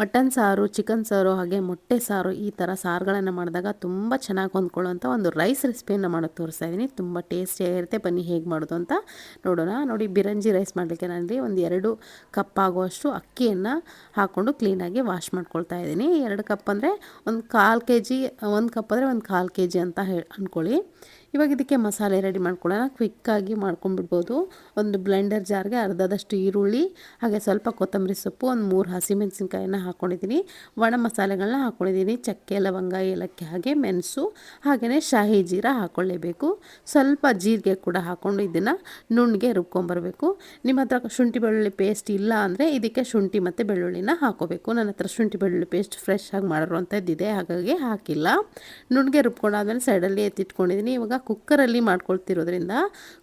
Mutton ಸಾರು, chicken ಸಾರು, ಹಾಗೆ ಮೊಟ್ಟೆ ಸಾರು ಈ ಥರ ಸಾರುಗಳನ್ನು ಮಾಡಿದಾಗ ತುಂಬ ಚೆನ್ನಾಗಿ ಹೊಂದ್ಕೊಳ್ಳೋಂಥ ಒಂದು ರೈಸ್ ರೆಸಿಪಿಯನ್ನು ಮಾಡೋದು ತೋರಿಸ್ತಾ ಇದ್ದೀನಿ ತುಂಬ ಟೇಸ್ಟಿಯಾಗಿರುತ್ತೆ ಬನ್ನಿ ಹೇಗೆ ಮಾಡೋದು ಅಂತ ನೋಡೋಣ. ನೋಡಿ, ಬಿರಂಜಿ ರೈಸ್ ಮಾಡಲಿಕ್ಕೆ ನಾನಲ್ಲಿ ಒಂದು ಎರಡು ಕಪ್ ಆಗುವಷ್ಟು ಅಕ್ಕಿಯನ್ನು ಹಾಕ್ಕೊಂಡು ಕ್ಲೀನಾಗಿ ವಾಶ್ ಮಾಡ್ಕೊಳ್ತಾ ಇದ್ದೀನಿ ಎರಡು ಕಪ್ ಅಂದರೆ ಒಂದು ಕಾಲು ಕೆ ಜಿ ಒಂದು ಕಪ್ ಅಂದರೆ ಒಂದು ಕಾಲು ಕೆ ಜಿ ಅಂತ ಹೇಳಿ ಅಂದ್ಕೊಳ್ಳಿ ಇವಾಗ ಇದಕ್ಕೆ ಮಸಾಲೆ ರೆಡಿ ಮಾಡ್ಕೊಳ್ಳೋಣ. ಕ್ವಿಕ್ಕಾಗಿ ಮಾಡ್ಕೊಂಡ್ಬಿಡ್ಬೋದು. ಒಂದು ಬ್ಲೆಂಡರ್ ಜಾರ್ಗೆ ಅರ್ಧದಷ್ಟು ಈರುಳ್ಳಿ, ಹಾಗೆ ಸ್ವಲ್ಪ ಕೊತ್ತಂಬರಿ ಸೊಪ್ಪು, ಒಂದು ಮೂರು ಹಸಿಮೆಣಸಿನ್ಕಾಯಿನ ಹಾಕ್ಕೊಂಡಿದ್ದೀನಿ ಒಣ ಮಸಾಲೆಗಳನ್ನ ಹಾಕ್ಕೊಂಡಿದ್ದೀನಿ ಚಕ್ಕೆ, ಲವಂಗ, ಏಲಕ್ಕಿ, ಹಾಗೆ ಮೆಣಸು ಹಾಗೆಯೇ ಶಾಹಿ ಜೀರ ಹಾಕ್ಕೊಳ್ಳೇಬೇಕು ಸ್ವಲ್ಪ ಜೀರಿಗೆ ಕೂಡ ಹಾಕ್ಕೊಂಡು ಇದನ್ನು ನುಣ್ಣಗೆ ರುಬ್ಕೊಂಬರ್ಬೇಕು. ನಿಮ್ಮ ಹತ್ರ ಶುಂಠಿ ಬೆಳ್ಳುಳ್ಳಿ ಪೇಸ್ಟ್ ಇಲ್ಲ ಅಂದರೆ ಇದಕ್ಕೆ ಶುಂಠಿ ಮತ್ತು ಬೆಳ್ಳುಳ್ಳಿನ ಹಾಕೋಬೇಕು. ನನ್ನ ಹತ್ರ ಶುಂಠಿ ಬೆಳ್ಳುಳ್ಳಿ ಪೇಸ್ಟ್ ಫ್ರೆಶ್ ಆಗಿ ಮಾಡಿರುವಂಥದ್ದಿದೆ ಹಾಗಾಗಿ ಹಾಕಿಲ್ಲ. ನುಣ್ಣಗೆ ರುಬ್ಕೊಂಡಾದ್ಮೇಲೆ ಸೈಡಲ್ಲಿ ಎತ್ತಿಟ್ಕೊಂಡಿದ್ದೀನಿ. ಇವಾಗ ಕುಕ್ಕರಲ್ಲಿ ಮಾಡ್ಕೊಳ್ತಿರೋದ್ರಿಂದ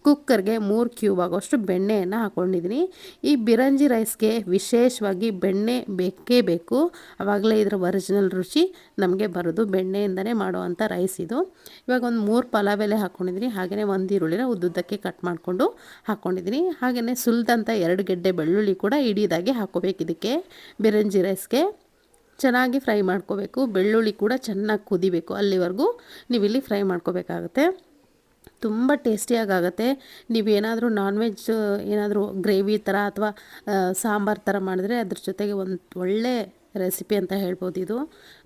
ಕುಕ್ಕರ್ಗೆ ಮೂರು ಕ್ಯೂಬ್ ಆಗೋಷ್ಟು ಬೆಣ್ಣೆಯನ್ನು ಹಾಕ್ಕೊಂಡಿದ್ದೀನಿ. ಈ ಬಿರಂಜಿ ರೈಸ್ಗೆ ವಿಶೇಷವಾಗಿ ಬೆಣ್ಣೆ ಬೇಕೇ ಬೇಕು. ಆವಾಗಲೇ ಇದರ ಒರಿಜಿನಲ್ ರುಚಿ ನಮಗೆ ಬರೋದು ಬೆಣ್ಣೆಯಿಂದನೇ ಮಾಡುವಂಥ ರೈಸ್ ಇದು. ಇವಾಗ ಒಂದು ಮೂರು ಪಲಾವ್ ಎಲೆ ಹಾಕ್ಕೊಂಡಿದ್ದೀನಿ ಹಾಗೆಯೇ ಒಂದು ಈರುಳ್ಳಿನ ಉದ್ದುದ್ದಕ್ಕೆ ಕಟ್ ಮಾಡಿಕೊಂಡು ಹಾಕ್ಕೊಂಡಿದ್ದೀನಿ ಹಾಗೆಯೇ ಸುಲಿದಂಥ ಎರಡು ಗೆಡ್ಡೆ ಬೆಳ್ಳುಳ್ಳಿ ಕೂಡ ಇಡೀದಾಗಿ ಹಾಕೋಬೇಕು ಇದಕ್ಕೆ. ಬಿರಂಜಿ ರೈಸ್ಗೆ ಚೆನ್ನಾಗಿ ಫ್ರೈ ಮಾಡ್ಕೋಬೇಕು. ಬೆಳ್ಳುಳ್ಳಿ ಕೂಡ ಚೆನ್ನಾಗಿ ಕುದಿಬೇಕು ಅಲ್ಲಿವರೆಗೂ. ನೀವು ಇಲ್ಲಿ ಫ್ರೈ ಮಾಡ್ಕೋಬೇಕಾಗತ್ತೆ. ತುಂಬ ಟೇಸ್ಟಿಯಾಗುತ್ತೆ ನೀವೇನಾದರೂ ನಾನ್ ವೆಜ್ ಏನಾದರೂ ಗ್ರೇವಿ ಥರ ಅಥವಾ ಸಾಂಬಾರು ಥರ ಮಾಡಿದ್ರೆ ಅದ್ರ ಜೊತೆಗೆ ಒಂದು ಒಳ್ಳೆ ರೆಸಿಪಿ ಅಂತ ಹೇಳ್ಬೋದು ಇದು.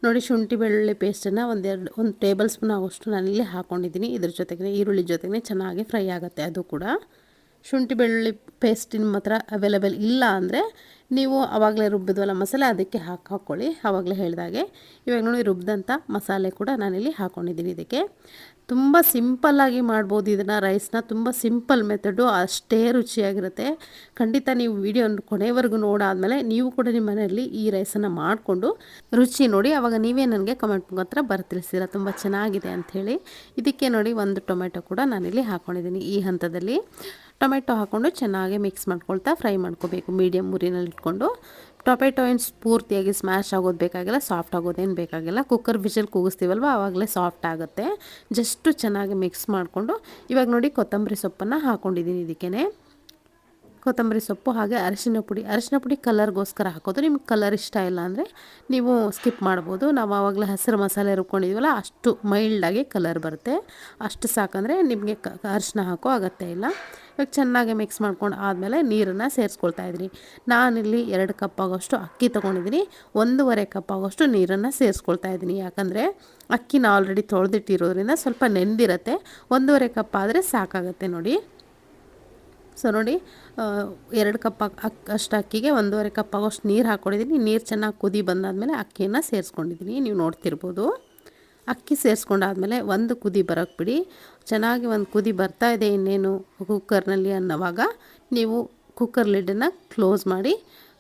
ನೋಡಿ ಶುಂಠಿ ಬೆಳ್ಳುಳ್ಳಿ ಪೇಸ್ಟನ್ನು ಒಂದೆರಡು, ಒಂದು ಟೇಬಲ್ ಸ್ಪೂನ್ ಆಗೋಷ್ಟು ನಾನಿಲ್ಲಿ ಹಾಕ್ಕೊಂಡಿದ್ದೀನಿ ಇದ್ರ ಜೊತೆಗೆ ಈರುಳ್ಳಿ ಜೊತೆಗೆ ಚೆನ್ನಾಗಿ ಫ್ರೈ ಆಗುತ್ತೆ ಅದು ಕೂಡ. ಶುಂಠಿ ಬೆಳ್ಳುಳ್ಳಿ ಪೇಸ್ಟ್ ನಿಮ್ಮ ಹತ್ರ ಅವೈಲೇಬಲ್ ಇಲ್ಲ ಅಂದರೆ ನೀವು ಆವಾಗಲೇ ರುಬ್ಬಿದ್ವಲ್ಲ ಮಸಾಲೆ ಅದಕ್ಕೆ ಹಾಕಿ ಹಾಕ್ಕೊಳ್ಳಿ. ಆವಾಗಲೇ ಹೇಳಿದಾಗೆ. ಇವಾಗ ನೋಡಿ ರುಬ್ಬಿದಂಥ ಮಸಾಲೆ ಕೂಡ ನಾನಿಲ್ಲಿ ಹಾಕ್ಕೊಂಡಿದ್ದೀನಿ ಇದಕ್ಕೆ. ತುಂಬ ಸಿಂಪಲ್ಲಾಗಿ ಮಾಡ್ಬೋದು ಇದನ್ನು ರೈಸ್ನ. ತುಂಬ ಸಿಂಪಲ್ ಮೆಥಡು. ಅಷ್ಟೇ ರುಚಿಯಾಗಿರುತ್ತೆ. ಖಂಡಿತ ನೀವು ವಿಡಿಯೋ ಕೊನೆವರೆಗೂ ನೋಡಾದಮೇಲೆ ನೀವು ಕೂಡ ನಿಮ್ಮ ಮನೆಯಲ್ಲಿ ಈ ರೈಸನ್ನು ಮಾಡಿಕೊಂಡು ರುಚಿ ನೋಡಿ. ಆವಾಗ ನೀವೇ ನನಗೆ ಕಮೆಂಟ್ ಮುಖಾಂತರ ಬರ್ತಿಳಿಸ್ತೀರ ತುಂಬ ಚೆನ್ನಾಗಿದೆ ಅಂಥೇಳಿ. ಇದಕ್ಕೆ ನೋಡಿ ಒಂದು ಟೊಮೆಟೊ ಕೂಡ ನಾನಿಲ್ಲಿ ಹಾಕ್ಕೊಂಡಿದ್ದೀನಿ ಈ ಹಂತದಲ್ಲಿ. ಟೊಮೆಟೊ ಹಾಕ್ಕೊಂಡು ಚೆನ್ನಾಗಿ ಮಿಕ್ಸ್ ಮಾಡ್ಕೊಳ್ತಾ ಫ್ರೈ ಮಾಡ್ಕೋಬೇಕು. ಮೀಡಿಯಮ್ ಉರಿನಲ್ಲಿ ಇಟ್ಕೊಂಡು ಟೊಮೆಟೊ ಏನು ಪೂರ್ತಿಯಾಗಿ ಸ್ಮ್ಯಾಶ್ ಆಗೋದು ಬೇಕಾಗಿಲ್ಲ, ಸಾಫ್ಟ್ ಆಗೋದೇನು ಬೇಕಾಗಿಲ್ಲ. ಕುಕ್ಕರ್ ವಿಷಲ್ ಕೂಗಿಸ್ತೀವಲ್ವ? ಆವಾಗಲೇ ಸಾಫ್ಟ್ ಆಗುತ್ತೆ. ಜಸ್ಟು ಚೆನ್ನಾಗಿ ಮಿಕ್ಸ್ ಮಾಡಿಕೊಂಡು ಇವಾಗ ನೋಡಿ ಕೊತ್ತಂಬರಿ ಸೊಪ್ಪನ್ನು ಹಾಕ್ಕೊಂಡಿದ್ದೀನಿ ಇದಕ್ಕೇ ಕೊತ್ತಂಬರಿ ಸೊಪ್ಪು ಹಾಗೆ ಅರಿಶಿನ ಪುಡಿ. ಅರಿಶಿನ ಪುಡಿ ಕಲರ್ಗೋಸ್ಕರ ಹಾಕೋದು. ನಿಮ್ಗೆ ಕಲರ್ ಇಷ್ಟ ಇಲ್ಲ ಅಂದರೆ ನೀವು ಸ್ಕಿಪ್ ಮಾಡ್ಬೋದು. ನಾವು ಆವಾಗಲೇ ಹಸಿರು ಮಸಾಲೆ ರುಬ್ಕೊಂಡಿದ್ವಲ್ಲ, ಅಷ್ಟು ಮೈಲ್ಡಾಗಿ ಕಲರ್ ಬರುತ್ತೆ. ಅಷ್ಟು ಸಾಕಂದರೆ ನಿಮಗೆ ಕ ಅರಿಶಿನ ಹಾಕೋ ಅಗತ್ಯ ಇಲ್ಲ. ಇವಾಗ ಚೆನ್ನಾಗಿ ಮಿಕ್ಸ್ ಮಾಡ್ಕೊಂಡು ಆದಮೇಲೆ ನೀರನ್ನು ಸೇರಿಸ್ಕೊಳ್ತಾ ಇದ್ದೀನಿ ನಾನಿಲ್ಲಿ ಎರಡು ಕಪ್ ಆಗೋಷ್ಟು ಅಕ್ಕಿ ತೊಗೊಂಡಿದ್ದೀನಿ. ಒಂದೂವರೆ ಕಪ್ ಆಗೋಷ್ಟು ನೀರನ್ನು ಸೇರಿಸ್ಕೊಳ್ತಾ ಇದ್ದೀನಿ. ಯಾಕಂದರೆ ಅಕ್ಕಿನ ಆಲ್ರೆಡಿ ತೊಳೆದಿಟ್ಟಿರೋದ್ರಿಂದ ಸ್ವಲ್ಪ ನೆಂದಿರುತ್ತೆ. ಒಂದೂವರೆ ಕಪ್ ಆದರೆ ಸಾಕಾಗುತ್ತೆ ನೋಡಿ. ಸೊ ನೋಡಿ ಎರಡು ಕಪ್ ಅಷ್ಟು ಅಕ್ಕಿಗೆ ಒಂದೂವರೆ ಕಪ್ ಆಗೋಷ್ಟು ನೀರು ಹಾಕ್ಕೊಂಡಿದ್ದೀನಿ ನೀರು ಚೆನ್ನಾಗಿ ಕುದಿ ಬಂದಾದಮೇಲೆ ಅಕ್ಕಿಯನ್ನು ಸೇರಿಸ್ಕೊಂಡಿದ್ದೀನಿ ನೀವು ನೋಡ್ತಿರ್ಬೋದು. ಅಕ್ಕಿ ಸೇರಿಸ್ಕೊಂಡಾದ್ಮೇಲೆ ಒಂದು ಕುದಿ ಬರೋಕ್ಕೆ ಬಿಡಿ. ಚೆನ್ನಾಗಿ ಒಂದು ಕುದಿ ಬರ್ತಾ ಇದೆ ಇನ್ನೇನು ಕುಕ್ಕರ್ನಲ್ಲಿ ಅನ್ನೋವಾಗ, ನೀವು ಕುಕ್ಕರ್ ಲಿಡ್ಡನ್ನು ಕ್ಲೋಸ್ ಮಾಡಿ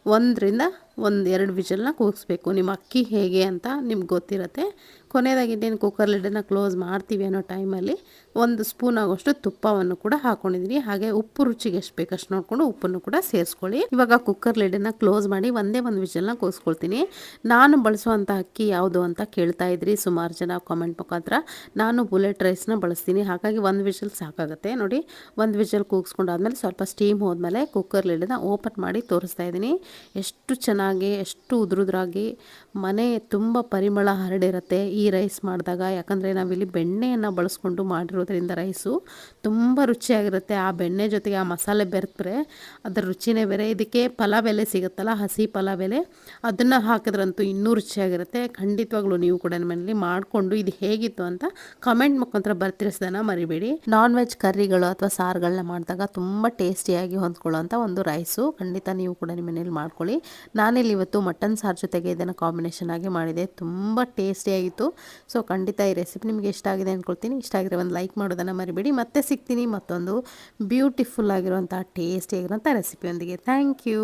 ಒಂದರಿಂದ ಒಂದು ಎರಡು ವಿಜಲ್ನ ಕೂಗಿಸ್ಬೇಕು. ನಿಮ್ಮ ಅಕ್ಕಿ ಹೇಗೆ ಅಂತ ನಿಮ್ಗೆ ಗೊತ್ತಿರುತ್ತೆ. ಕೊನೆಯದಾಗಿ ಇನ್ನೇನು ಕುಕ್ಕರ್ ಲಿಡನ್ನ ಕ್ಲೋಸ್ ಮಾಡ್ತೀವಿ ಅನ್ನೋ ಟೈಮಲ್ಲಿ ಒಂದು ಸ್ಪೂನ್ ಆಗೋಷ್ಟು ತುಪ್ಪವನ್ನು ಕೂಡ ಹಾಕೊಂಡಿದ್ದೀನಿ ಹಾಗೆ ಉಪ್ಪು ರುಚಿಗೆ ಎಷ್ಟು ಬೇಕಷ್ಟು ನೋಡಿಕೊಂಡು ಉಪ್ಪನ್ನು ಕೂಡ ಸೇರಿಸ್ಕೊಳ್ಳಿ. ಇವಾಗ ಕುಕ್ಕರ್ ಲಿಡನ್ನು ಕ್ಲೋಸ್ ಮಾಡಿ ಒಂದೇ ಒಂದು ವಿಷಲ್ನ ಕೂಗಿಸ್ಕೊಳ್ತೀನಿ. ನಾನು ಬಳಸುವಂಥ ಅಕ್ಕಿ ಯಾವುದು ಅಂತ ಕೇಳ್ತಾ ಇದ್ರಿ ಸುಮಾರು ಜನ ಕಾಮೆಂಟ್ ಮುಖಾಂತರ. ನಾನು ಬುಲೆಟ್ ರೈಸ್ನ ಬಳಸ್ತೀನಿ. ಹಾಗಾಗಿ ಒಂದು ವಿಷಲ್ ಸಾಕಾಗುತ್ತೆ. ನೋಡಿ, ಒಂದು ವಿಷಲ್ ಕೂಗಿಸ್ಕೊಂಡಾದ್ಮೇಲೆ ಸ್ವಲ್ಪ ಸ್ಟೀಮ್ ಹೋದ್ಮೇಲೆ ಕುಕ್ಕರ್ ಲಿಡನ್ನ ಓಪನ್ ಮಾಡಿ ತೋರಿಸ್ತಾ ಇದ್ದೀನಿ. ಎಷ್ಟು ಚೆನ್ನಾಗಿ ಎಷ್ಟು ಉದುರುದ್ರಾಗಿ ಮನೆ ತುಂಬ ಪರಿಮಳ ಹರಡಿರುತ್ತೆ ಈ ರೈಸ್ ಮಾಡಿದಾಗ. ಯಾಕಂದರೆ ನಾವಿಲ್ಲಿ ಬೆಣ್ಣೆಯನ್ನು ಬಳಸ್ಕೊಂಡು ಮಾಡಿರೋದ್ರಿಂದ ರೈಸು ತುಂಬ ರುಚಿಯಾಗಿರುತ್ತೆ. ಆ ಬೆಣ್ಣೆ ಜೊತೆಗೆ ಆ ಮಸಾಲೆ ಬೆರೆತರೆ ಅದರ ರುಚಿನೇ ಬೇರೆ. ಇದಕ್ಕೆ ಪಲಾವ್ ಎಲೆ ಸಿಗುತ್ತಲ್ಲ, ಹಸಿ ಪಲಾವ್ ಎಲೆ ಅದನ್ನು ಹಾಕಿದ್ರಂತೂ ಇನ್ನೂ ರುಚಿಯಾಗಿರುತ್ತೆ. ಖಂಡಿತವಾಗ್ಲೂ ನೀವು ಕೂಡ ಮನೇಲಿ ಮಾಡಿಕೊಂಡು ಇದು ಹೇಗಿತ್ತು ಅಂತ ಕಮೆಂಟ್ ಮುಖಾಂತರ ಬರ್ತಿರಿಸ್ದನ್ನ ಮರಿಬೇಡಿ. ನಾನ್ ವೆಜ್ ಕರ್ರಿಗಳು ಅಥವಾ ಸಾರುಗಳನ್ನ ಮಾಡಿದಾಗ ತುಂಬ ಟೇಸ್ಟಿಯಾಗಿ ಹೊಂದ್ಕೊಳ್ಳೋಂಥ ಒಂದು ರೈಸು ಖಂಡಿತ ನೀವು ಕೂಡ ನಿಮ್ಮ ಮನೇಲಿ ಮಾಡ್ಕೊಳ್ಳಿ. ನಾನಿಲ್ಲಿ ಇವತ್ತು ಮಟನ್ ಸಾರು ಜೊತೆಗೆ ಇದನ್ನು ಕಾಂಬಿನೇಷನ್ ಆಗಿ ಮಾಡಿದೆ. ತುಂಬ ಟೇಸ್ಟಿಯಾಗಿತ್ತು ಸೊ ಖಂಡಿತ ಈ ರೆಸಿಪಿ ನಿಮಗೆ ಇಷ್ಟ ಆಗಿದೆ ಅಂದ್ಕೊಳ್ತೀನಿ ಇಷ್ಟ ಆಗಿರೋ ಒಂದು ಲೈಕ್ ಮಾಡೋದನ್ನು ಮರಿಬೇಡಿ. ಮತ್ತೆ ಸಿಗ್ತೀನಿ ಮತ್ತೊಂದು ಬ್ಯೂಟಿಫುಲ್ ಆಗಿರುವಂಥ ಟೇಸ್ಟಿಯಾಗಿರುವಂಥ ರೆಸಿಪಿಯೊಂದಿಗೆ ಥ್ಯಾಂಕ್ ಯು